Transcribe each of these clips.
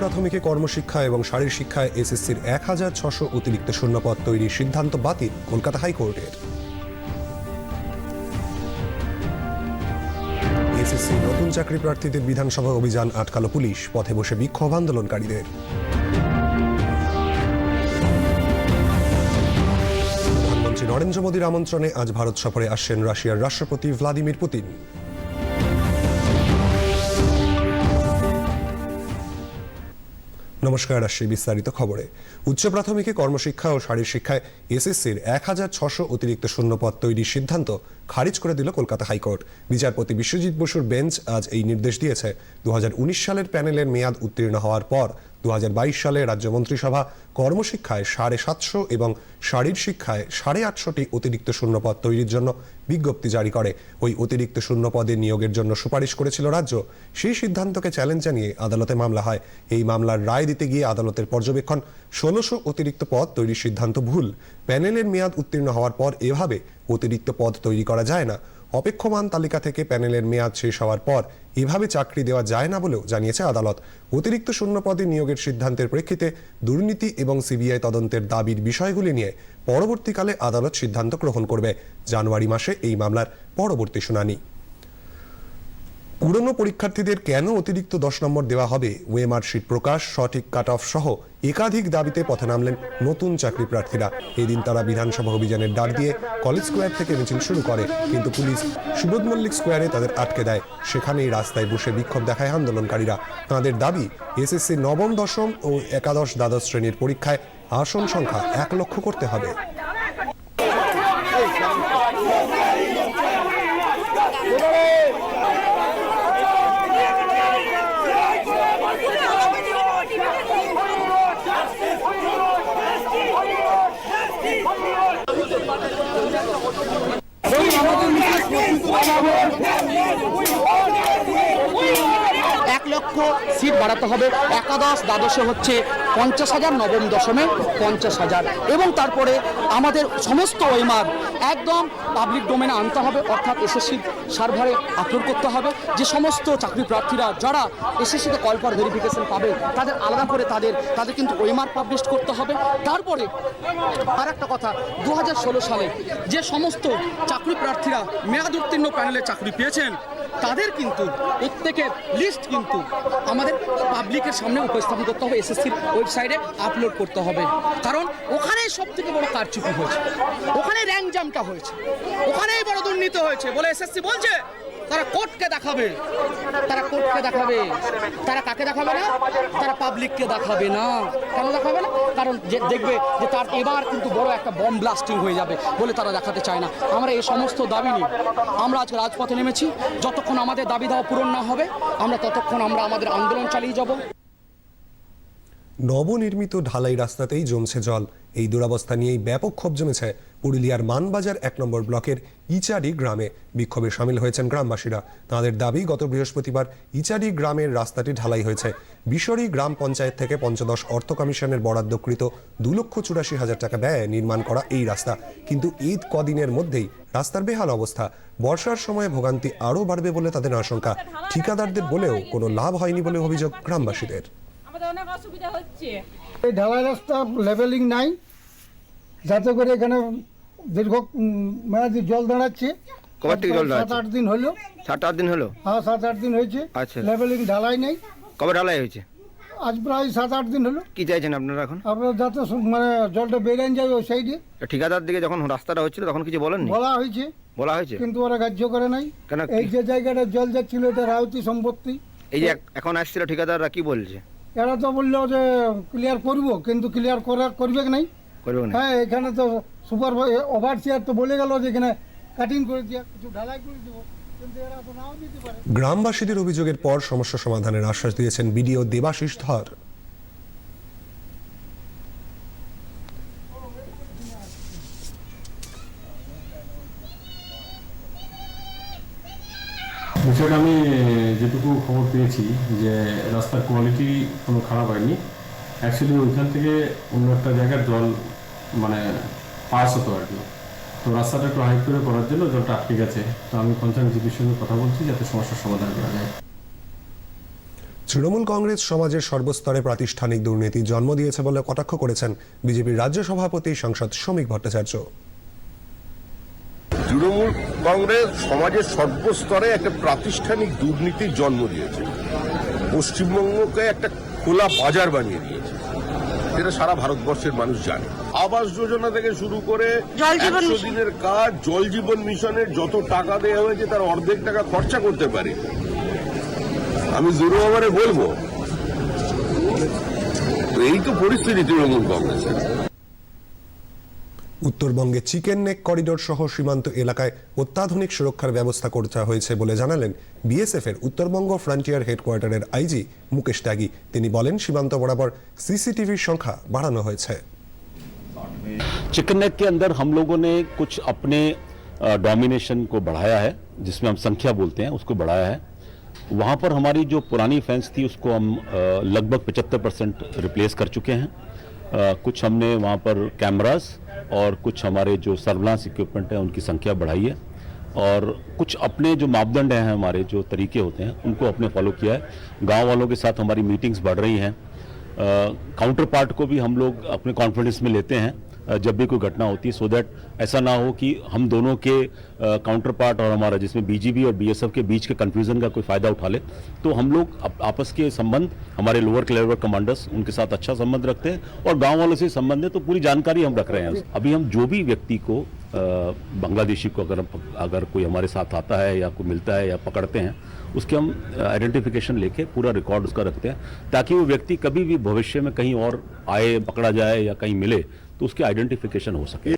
প্রাথমিকে কর্মশিক্ষা এবং শারীর শিক্ষায় এসএসসির এক হাজার ছশো অতিরিক্ত শূন্যপদ তৈরির সিদ্ধান্ত বাতিল কলকাতা হাইকোর্টের। এসএসসি নতুন চাকরি প্রার্থীদের বিধানসভা অভিযান আটকালো পুলিশ, পথে বসে বিক্ষোভ আন্দোলনকারীদের। প্রধানমন্ত্রী নরেন্দ্র মোদীর আমন্ত্রণে আজ ভারত সফরে আসছেন রাশিয়ার রাষ্ট্রপতি ভ্লাদিমির পুতিন। নমস্কার আসছি বিস্তারিত খবরে। উচ্চ প্রাথমিকে কর্মশিক্ষা ও শারীর শিক্ষায় এসএসসির এক হাজার ছশো অতিরিক্ত শূন্যপদ তৈরির সিদ্ধান্ত খারিজ করে দিল কলকাতা হাইকোর্ট। বিচারপতি বিশ্বজিৎ বসুর বেঞ্চ আজ এই নির্দেশ দিয়েছে। দু হাজার উনিশ সালের প্যানেলের মেয়াদ উত্তীর্ণ হওয়ার পর দু হাজার বাইশ সালে রাজ্য মন্ত্রিসভা কর্মশিক্ষায় সাড়ে সাতশো এবং শারীর শিক্ষায় সাড়ে আটশোটি অতিরিক্ত শূন্যপদ তৈরির জন্য বিজ্ঞপ্তি জারি করে। ওই অতিরিক্ত শূন্যপদে নিয়োগের জন্য সুপারিশ করেছিল রাজ্য। সেই সিদ্ধান্তকে চ্যালেঞ্জ জানিয়ে আদালতে মামলা হয়। এই মামলার রায় দিতে গিয়ে আদালতের পর্যবেক্ষণ, ষোলোশো অতিরিক্ত পদ তৈরির সিদ্ধান্ত ভুল। প্যানেলের মেয়াদ উত্তীর্ণ হওয়ার পর এভাবে অতিরিক্ত পদ তৈরি করা যায় না। অপেক্ষমান তালিকা থেকে প্যানেলের মেয়াদ শেষ হওয়ার পর এভাবে চাকরি দেওয়া যায় না বলেও জানিয়েছে আদালত। অতিরিক্ত শূন্য পদে নিয়োগের সিদ্ধান্তের প্রেক্ষিতে দুর্নীতি এবং সিবিআই তদন্তের দাবির বিষয়গুলি নিয়ে পরবর্তীকালে আদালত সিদ্ধান্ত গ্রহণ করবে। জানুয়ারি মাসে এই মামলার পরবর্তী শুনানি। পুরনো পরীক্ষার্থীদের কেন অতিরিক্ত দশ নম্বর দেওয়া হবে? ওয়েমার শিট প্রকাশ, সঠিক কাট অফ সহ একাধিক দাবিতে পথে নামলেন নতুন চাকরি প্রার্থীরা। এদিন তারা বিধানসভা অভিযানের ডাক দিয়ে কলেজ স্কোয়ার থেকে মিছিল শুরু করে, কিন্তু পুলিশ সুবোধ মল্লিক স্কোয়ারে তাদের আটকে দেয়। সেখানেই রাস্তায় বসে বিক্ষোভ দেখায় আন্দোলনকারীরা। তাদের দাবি, এসএসসি নবম, দশম ও একাদশ দ্বাদশ শ্রেণির পরীক্ষায় আসন সংখ্যা এক লক্ষ করতে হবে এক লক্ষ বাড়াতে হবে। একাদশ, দ্বাদশে হচ্ছে পঞ্চাশ হাজার, নবম দশমে পঞ্চাশ হাজার। এবং তারপরে আমাদের সমস্ত ওয়েমার একদম পাবলিক ডোমেনে আনতে হবে। অর্থাৎ এসএসসি সার্ভারে আপলোড করতে হবে। যে সমস্ত চাকরি প্রার্থীরা, যারা এসএসসিতে কল ফর ভেরিফিকেশন পাবে, তাদের আলাদা করে তাদের তাদের কিন্তু ওয়েমার পাবলিশ করতে হবে। তারপরে আর একটা কথা দু হাজার ষোলো সালে যে সমস্ত চাকরি প্রার্থীরা মেয়াদ উত্তীর্ণ প্যানেলে চাকরি পেয়েছেন তাদের কিন্তু প্রত্যেকের লিস্ট কিন্তু আমাদের পাবলিকের সামনে উপস্থাপন করতে হবে এসএসসির ওয়েবসাইটে আপলোড করতে হবে। কারণ ওখানেই সব থেকে বড় কারচুপি হয়েছে। ওখানে র্যাঙ্ক জামটা হয়েছে। ওখানেই বড় দুর্নীতি হয়েছে বলে এসএসসি বলছে। তারা কোর্টকে দেখাবে। তারা কোর্টকে দেখাবে। তারা কাকে দেখাবে না? তারা পাবলিককে দেখাবে না। কেন দেখাবে না? কারণ যে দেখবে যে তার এবার কিন্তু বড় একটা বম ব্লাস্টিং হয়ে যাবে বলে তারা দেখাতে চায় না। আমরা এই সমস্ত দাবি নিই আমরা আজকে রাজপথে নেমেছি। যতক্ষণ আমাদের দাবি দাওয়া পূরণ না হবে, আমরা ততক্ষণ আমরা আমাদের আন্দোলন চালিয়ে যাব। নবনির্মিত ঢালাই রাস্তাতেই জমছে জল। এই দুরবস্থা নিয়েই ব্যাপক ক্ষোভ জমেছে পুরুলিয়ার মানবাজার এক নম্বর ব্লকের ইচারি গ্রামে বিক্ষোভে সামিল হয়েছেন গ্রামবাসীরা। তাদের দাবি গত বৃহস্পতিবার ইচারি গ্রামের রাস্তাটি ঢালাই হয়েছে। বিশরি গ্রাম পঞ্চায়েত থেকে পঞ্চদশ অর্থ কমিশনের বরাদ্দকৃত দু লক্ষ চুরাশি হাজার টাকা ব্যয়ে নির্মাণ করা এই রাস্তা। কিন্তু ঈদ কদিনের মধ্যেই রাস্তার বেহাল অবস্থা। বর্ষার সময় ভোগান্তি আরও বাড়বে বলে তাদের আশঙ্কা। ঠিকাদারদের বলেও কোনো লাভ হয়নি বলে অভিযোগ গ্রামবাসীদের। আমাদের অনেক অসুবিধা হচ্ছে। এই ঢালাই রাস্তা লেভেলিং নাই। যাতে করে এখানে দীর্ঘ মেয়াদি জল দাঁড়াচ্ছে কবার থেকে জল সাত দাঁড়াচ্ছে? আট দিন হলো। সাত আট দিন হলো? হ্যাঁ সাত আট দিন হয়েছে। আচ্ছা। লেভেলিং ঢালাই নেই। কবে ঢালাই হয়েছে? আজ প্রায় সাত আট দিন হলো। কি চাইছেন আপনারা এখন? আপনার যাতে সু- মানে জলটা বেরিয়ে যাবে ওই সাইডে তা ঠিকাদার দিকে যখন রাস্তাটা হচ্ছিল তখন কিছু বলেননি? বলা হয়েছে। বলা হয়েছে? কিন্তু ওরা গ্রাহ্য করে নাই। কেন এই যে জায়গাটা জল যাচ্ছিল এটা রায়তি সম্পত্তি। এই যে এক- এখন আসছিল ঠিকাদাররা কি বলছে? এরা তো বলল যে ক্লিয়ার করব কিন্তু ক্লিয়ার করা করবে কি নাই? করবে না হ্যাঁ এখানে তো সুপার ওভারসিয়ার তো বলে গেল যে এখানে কাটিং করে দিয়া কিছু ঢালাই করে দিব। গ্রামবাসীদের অভিযোগের পর সমস্যা সমাধানের আশ্বাস দিয়েছেন বিডিও দেবাশিস ধর। বিষয়টা আমি যেটুকু খবর পেয়েছি যে রাস্তার কোয়ালিটি কোনো খারাপ হয়নি। অ্যাকচুয়ালি ওইখান থেকে অন্য একটা জায়গার জল মানে পাস হতো আর কি। তো রাস্তাটা একটু হাইট করে করার জন্য জলটা আটকে গেছে। তো আমি কনসার্ন জিপির সঙ্গে কথা বলছি যাতে সমস্যার সমাধান করা যায়। তৃণমূল কংগ্রেস সমাজের সর্বস্তরে প্রাতিষ্ঠানিক দুর্নীতির জন্ম দিয়েছে বলে কটাক্ষ করেছেন বিজেপির রাজ্য সভাপতি সাংসদ শ্রমিক ভট্টাচার্য। তৃণমূল কংগ্রেস সমাজের সর্বস্তরে একটা প্রাতিষ্ঠানিক দুর্নীতির জন্ম দিয়েছে। পশ্চিমবঙ্গকে একটা খোলা বাজার বানিয়ে দিয়েছে। যেটা সারা ভারতবর্ষের মানুষ জানে। আবাস যোজনা থেকে শুরু করে একশো দিনের কাজ জল জীবন মিশনের যত টাকা দেওয়া হয়েছে তার অর্ধেক টাকা খরচা করতে পারে। আমি জোর ওভারে বলব। এই তো পরিস্থিতি তৃণমূল কংগ্রেসের। উত্তরবঙ্গে চিকেন নেক করিডোর সহ সীমান্ত এলাকায় অত্যাধুনিক সুরক্ষার ব্যবস্থা করতে হয়েছে বলে জানালেন বিএসএফ এর উত্তরবঙ্গ ফ্রন্টিয়ার হেডকোয়ার্টারের আইজি মুকেশ ত্যাগী তিনি বলেন সীমান্ত বরাবর সিসিটিভির সংখ্যা বাড়ানো হয়েছে चिकन नेक के अंदर हम लोगों ने कुछ अपने डोमिनेशन को बढ़ाया है जिसमें हम संख्या बोलते हैं उसको बढ़ाया है वहाँ पर हमारी जो पुरानी फेंस थी उसको हम अ, लगभग 75 परसेंट रिप्लेस कर चुके हैं कुछ हमने वहाँ पर कैमरास और कुछ हमारे जो सर्विलांस इक्विपमेंट हैं, उनकी संख्या बढ़ाई है। और कुछ अपने जो मापदंड हैं हमारे, जो तरीके होते हैं, उनको अपने फॉलो किया है। गाँव वालों के साथ हमारी मीटिंग्स बढ़ रही हैं। काउंटर पार्ट को भी हम लोग अपने कॉन्फिडेंस में लेते हैं। जब भी कोई घटना होती है सो दैट ऐसा ना हो कि हम दोनों के काउंटर पार्ट और हमारा जिसमें बीजीबी और बीएसएफ के बीच के कंफ्यूजन का कोई फ़ायदा उठा ले तो हम लोग आपस के संबंध, हमारे लोअर लेवल कमांडर्स उनके साथ अच्छा संबंध रखते हैं और गाँव वालों से संबंध है तो पूरी जानकारी हम रख रहे हैं। अभी हम जो भी व्यक्ति को बांग्लादेशी को अगर अगर कोई हमारे साथ आता है या कोई मिलता है या पकड़ते हैं, उसके हम आइडेंटिफिकेशन लेके पूरा रिकॉर्ड उसका रखते हैं, ताकि वो व्यक्ति कभी भी भविष्य में कहीं और आए, पकड़ा जाए या कहीं मिले तो उसकी आइडेंटिफिकेशन हो सके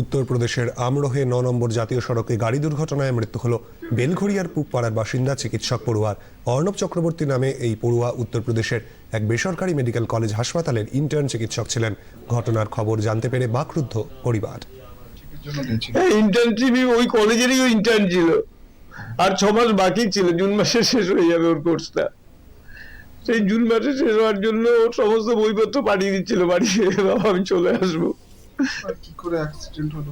উত্তরপ্রদেশের আমরোহে ন নম্বর জাতীয় সড়কে গাড়ি দুর্ঘটনায় মৃত্যু হল বেলঘড়িয়ার পুবপাড়ার বাসিন্দা চিকিৎসক পড়ুয়ার অর্ণব চক্রবর্তী নামে এই পড়ুয়া উত্তরপ্রদেশের এক বেসরকারি মেডিকেল কলেজ হাসপাতালের ইন্টার্ন চিকিৎসক ছিলেন ঘটনার খবর জানতে পেরে বাকরুদ্ধ পরিবার ইন্টার্নশিপ ওই কলেজেরই ওই ইন্টার্ন ছিল আর ছ মাস বাকি ছিল জুন মাসে শেষ হয়ে যাবে ওর কোর্সটা সেই জুন মাসে শেষ হওয়ার জন্য ওর সমস্ত বইপত্র পাঠিয়ে দিচ্ছিল বাড়ি বাবা আমি চলে আসব। কি করে অ্যাক্সিডেন্ট হলো?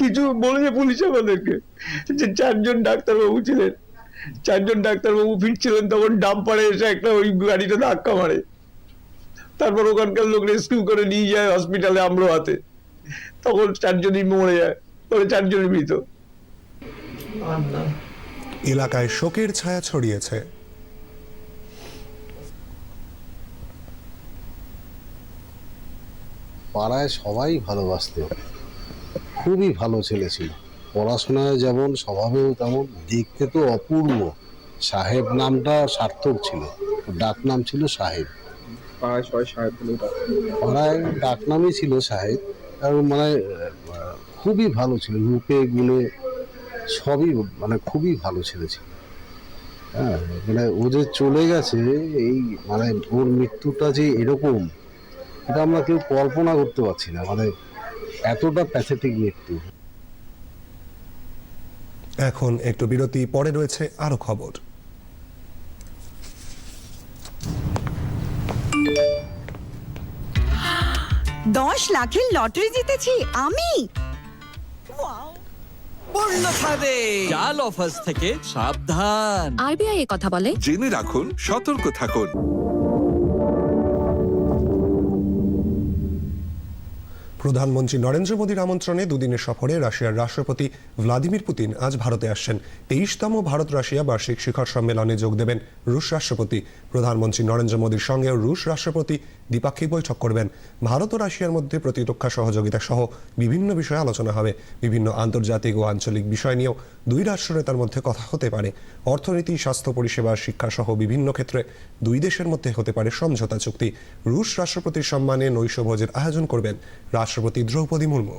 কিছু বলেছে পুলিশ আমাদেরকে। যে চারজন ডাক্তারবাবু ছিলেন চারজন ডাক্তারবাবু ফিরছিলেন তখন ডাম্পারে এসে একটা ওই গাড়িটা ধাক্কা মারে। তারপর ওখানকার লোক রেস্কিউ করে নিয়ে যায় হসপিটালে আমরো হাতে। তখন চারজনই মরে যায় পরে চারজনই মৃত। এলাকায় শোকের ছায়া ছড়িয়েছে। পাড়ায় সবাই ভালোবাসত। খুবই ভালো ছেলে ছিল। পড়াশোনায় যেমন স্বভাবেও তেমন দেখতে তো অপূর্ব। সাহেব নামটা সার্থক ছিল। ডাক নাম ছিল সাহেব। পাড়ায় ডাক। নামই ছিল সাহেব। আর মানে খুবই ভালো ছিল। রূপে গুণে সবই মানে খুবই ভালো ছেলে ছিল। হ্যাঁ মানে ও যে চলে গেছে এই মানে ওর মৃত্যুটা যে এরকম এটা আমরা কেউ কল্পনা করতে পারছি না। মানে এতটা প্যাথেটিক মৃত্যু এখন একটু বিরতি পরে রয়েছে আরও খবর। দশ লাখের লটারি জিতেছি আমি? জাল অফার্স থেকে সাবধান। আরবিআই এ কথা বলে। জেনে রাখুন সতর্ক থাকুন। প্রধানমন্ত্রী নরেন্দ্র মোদীর আমন্ত্রণে দুদিনের সফরে রাশিয়ার রাষ্ট্রপতি ভ্লাদিমির পুতিন আজ ভারতে আসছেন। তেইশতম ভারত রাশিয়া বার্ষিক শিখর সম্মেলনে যোগ দেবেন রুশ রাষ্ট্রপতি। প্রধানমন্ত্রী নরেন্দ্র মোদীর সঙ্গে রুশ রাষ্ট্রপতি দ্বিপাক্ষিক বৈঠক করবেন। ভারত ও রাশিয়ার মধ্যে প্রতিরক্ষা সহযোগিতা সহ বিভিন্ন বিষয়ে আলোচনা হবে। বিভিন্ন আন্তর্জাতিক ও আঞ্চলিক বিষয় নিয়েও দুই রাষ্ট্রনেতার মধ্যে কথা হতে পারে। অর্থনীতি, স্বাস্থ্য পরিষেবা, শিক্ষা সহ বিভিন্ন ক্ষেত্রে দুই দেশের মধ্যে হতে পারে সমঝোতা চুক্তি। রুশ রাষ্ট্রপতির সম্মানে নৈশভোজের আয়োজন করবেন রাষ্ট্রপতি দ্রৌপদী মুর্মু।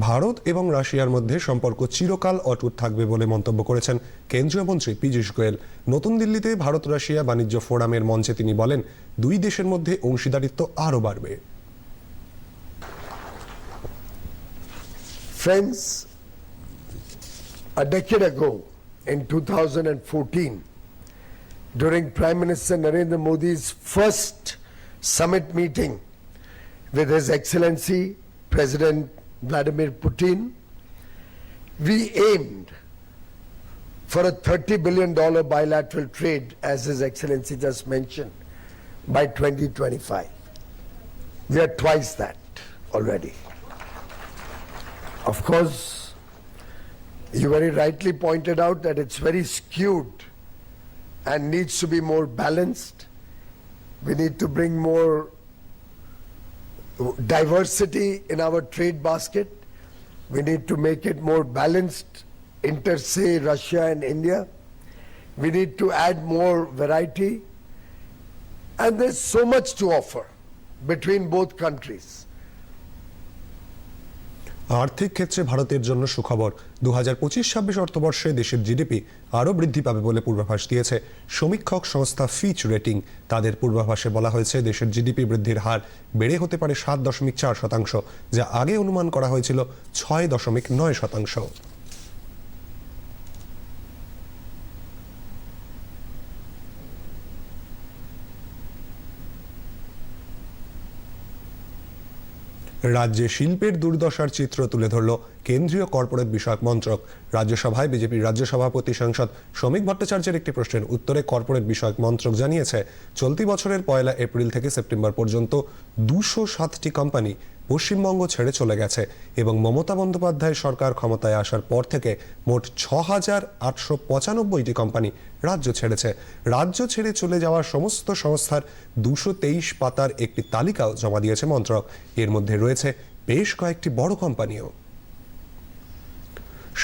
ভারত এবং রাশিয়ার মধ্যে সম্পর্ক চিরকাল অটুট থাকবে বলে মন্তব্য করেছেন কেন্দ্রীয় মন্ত্রী পীযূষ গোয়েল। নতুন দিল্লিতে ভারত রাশিয়া বাণিজ্য ফোরামের মঞ্চে তিনি বলেন দুই দেশের মধ্যে অংশীদারিত্ব আরও বাড়বে। Friends, a decade ago, in 2014, during Prime Minister Narendra Modi's first summit meeting with His Excellency President Vladimir Putin, we aimed for a $30 billion bilateral trade, as His Excellency just mentioned, by 2025. We are twice that already. Of course, you very rightly pointed out that it's very skewed and needs to be more balanced. We need to bring more diversity in our trade basket. We need to make it more balanced inter say Russia and India. We need to add more variety. And there's so much to offer between both countries. আর্থিক ক্ষেত্রে ভারতের জন্য সুখবর। দু হাজার পঁচিশ ছাব্বিশ অর্থবর্ষে দেশের জিডিপি আরও বৃদ্ধি পাবে বলে পূর্বাভাস দিয়েছে সমীক্ষক সংস্থা ফিচ রেটিং তাদের পূর্বাভাসে বলা হয়েছে, দেশের জিডিপি বৃদ্ধির হার বেড়ে হতে পারে সাত দশমিক চার শতাংশ, যা আগে অনুমান করা হয়েছিল ছয় দশমিক নয় শতাংশ। রাজ্যে শিল্পের দুর্দশার চিত্র তুলে ধরল কেন্দ্রীয় কর্পোরেট বিষয়ক মন্ত্রক। রাজ্যসভায় বিজেপির রাজ্য সভাপতি সাংসদ শ্রমিক ভট্টাচার্যের একটি প্রশ্নের উত্তরে কর্পোরেট বিষয়ক মন্ত্রক জানিয়েছে, চলতি বছরের পয়লা এপ্রিল থেকে সেপ্টেম্বর পর্যন্ত দুশো সাতটি কোম্পানি পশ্চিমবঙ্গ ছেড়ে চলে গেছে এবং মমতা বন্দ্যোপাধ্যায় সরকার ক্ষমতায় আসার পর থেকে মোট ছ হাজার আটশো পঁচানব্বইটি কোম্পানি রাজ্য ছেড়েছে। রাজ্য ছেড়ে চলে যাওয়া সমস্ত সংস্থার দুশো তেইশ পাতার একটি তালিকাও জমা দিয়েছে মন্ত্রক। এর মধ্যে রয়েছে বেশ কয়েকটি বড় কোম্পানিও।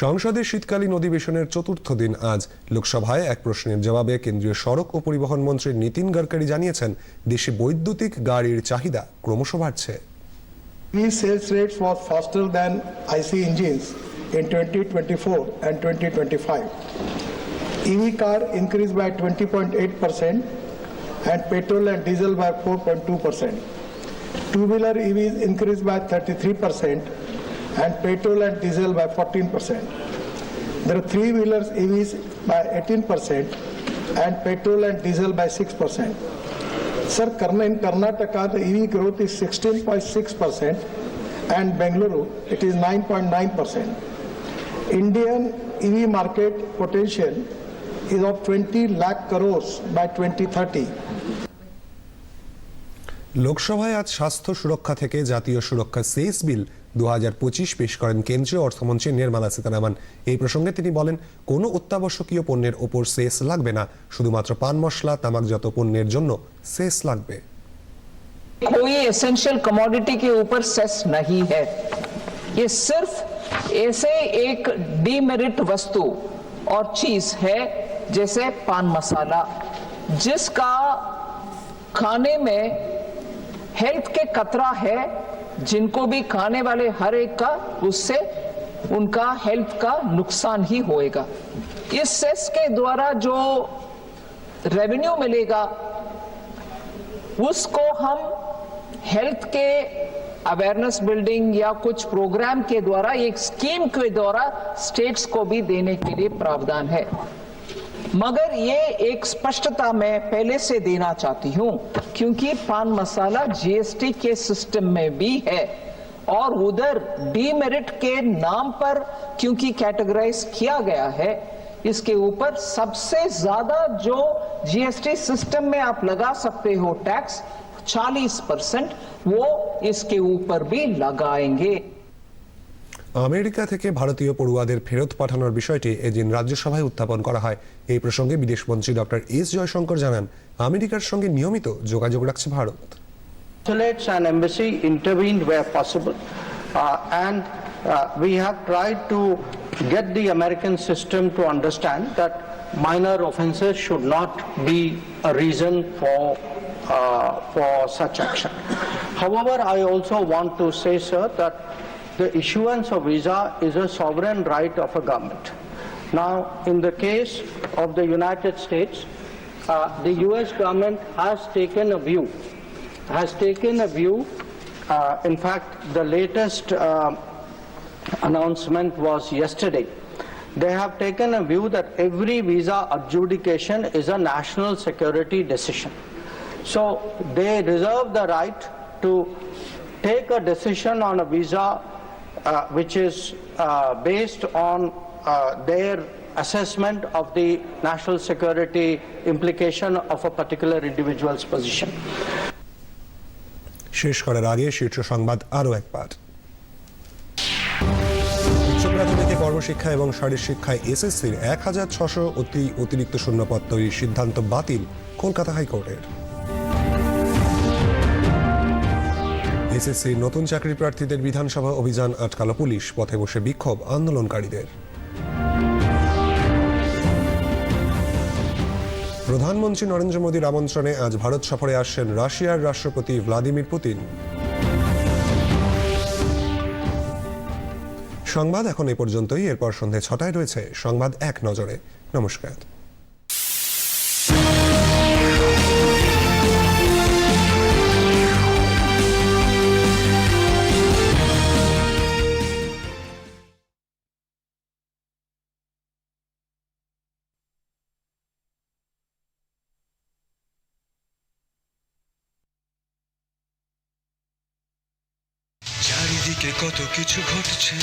সংসদের শীতকালীন অধিবেশনের চতুর্থ দিন আজ লোকসভায় এক প্রশ্নের জবাবে কেন্দ্রীয় সড়ক ও পরিবহন মন্ত্রী নীতিন গডকরি জানিয়েছেন, দেশে বৈদ্যুতিক গাড়ির চাহিদা ক্রমশ বাড়ছে। EV sales rates was faster than IC engines in 2024 and 2025. EV car increased by 20.8% and petrol and diesel by 4.2%. Two-wheeler EVs increased by 33% and petrol and diesel by 14%. There are three-wheelers EVs by 18% and petrol and diesel by 6%. Sir, in Karnataka, the EV growth is 16.6% and Bengaluru, it is 9.9%. Indian EV market potential is of 20 lakh crores by 2030. লোকসভায় আজ স্বাস্থ্য সুরক্ষা থেকে জাতীয় সুরক্ষা সেস বিল দু পেশ করেন কেন্দ্রীয় অর্থমন্ত্রী নির্মলা সীতারামন এই প্রসঙ্গে তিনি বলেন কোনো অত্যাবশ্যকীয় পণ্যের ওপর সেস লাগবে না শুধুমাত্র পান মশলা তামাকজাত পণ্যের জন্য সেস লাগবে कोई एसेंशियल कमोडिटी के ऊपर सेस नहीं है ये सिर्फ ऐसे एक डीमेरिट वस्तु और चीज है जैसे पान मसाला जिसका खाने में हेल्थ के खतरा है, जिनको भी खाने वाले हर एक का, उससे उनका हेल्थ का नुकसान ही होएगा। इस सेस के द्वारा जो रेवेन्यू मिलेगा, उसको हम हेल्थ के अवेयरनेस बिल्डिंग या कुछ प्रोग्राम के द्वारा, एक स्कीम के द्वारा स्टेट्स को भी देने के लिए प्रावधान है। मगर ये एक स्पष्टता मैं पहले से देना चाहती हूँ, क्योंकि पान मसाला जीएसटी के सिस्टम में भी है और उधर डीमेरिट के नाम पर क्योंकि कैटेगराइज किया गया है, इसके ऊपर सबसे ज़्यादा जो जीएसटी सिस्टम में आप लगा सकते हो टैक्स 40 परसेंट वो इसके ऊपर भी लगाएँगे। আমেরিকা থেকে ভারতীয় পড়ুয়াদের ফেরত পাঠানোর বিষয়টি এদিন রাজ্যসভায় উত্থাপন করা হয় এই প্রসঙ্গে বিদেশমন্ত্রী ডক্টর এস জয়শঙ্কর জানান আমেরিকার সঙ্গে নিয়মিত যোগাযোগ রাখছে Bharat and embassy intervened where possible uh, and uh, we have tried to get the American system to understand that minor offences should not be a reason for uh, for such action. However, I also want to say, sir, that the issuance of visa is a sovereign right of a government. Now, in the case of the United States, uh, the U.S. government has taken a view, has taken a view. Uh, in fact, the latest uh, announcement was yesterday. They have taken a view that every visa adjudication is a national security decision. So they reserve the right to take a decision on a visa uh, which is uh, based on uh, their assessment of the national security implication of a particular individual's position. শেষ করার আগে শীর্ষ সংবাদ আরও একবার কর্মশিক্ষা এবং শারীর শিক্ষায় এসএসসির এক হাজার ছশো অতি অতিরিক্ত শূন্যপদ তৈরির সিদ্ধান্ত বাতিল কলকাতা হাইকোর্টের এসএসসির নতুন চাকরি প্রার্থীদের বিধানসভা অভিযান আটকালো পুলিশ। পথে বসে বিক্ষোভ আন্দোলনকারীদের। প্রধানমন্ত্রী নরেন্দ্র মোদীর আমন্ত্রণে আজ ভারত সফরে আসছেন রাশিয়ার রাষ্ট্রপতি ভ্লাদিমির পুতিন। সংবাদ এখন এ পর্যন্তই। এরপর সন্ধে ছটায় রয়েছে সংবাদ এক নজরে। নমস্কার। কিছু ঘটছে।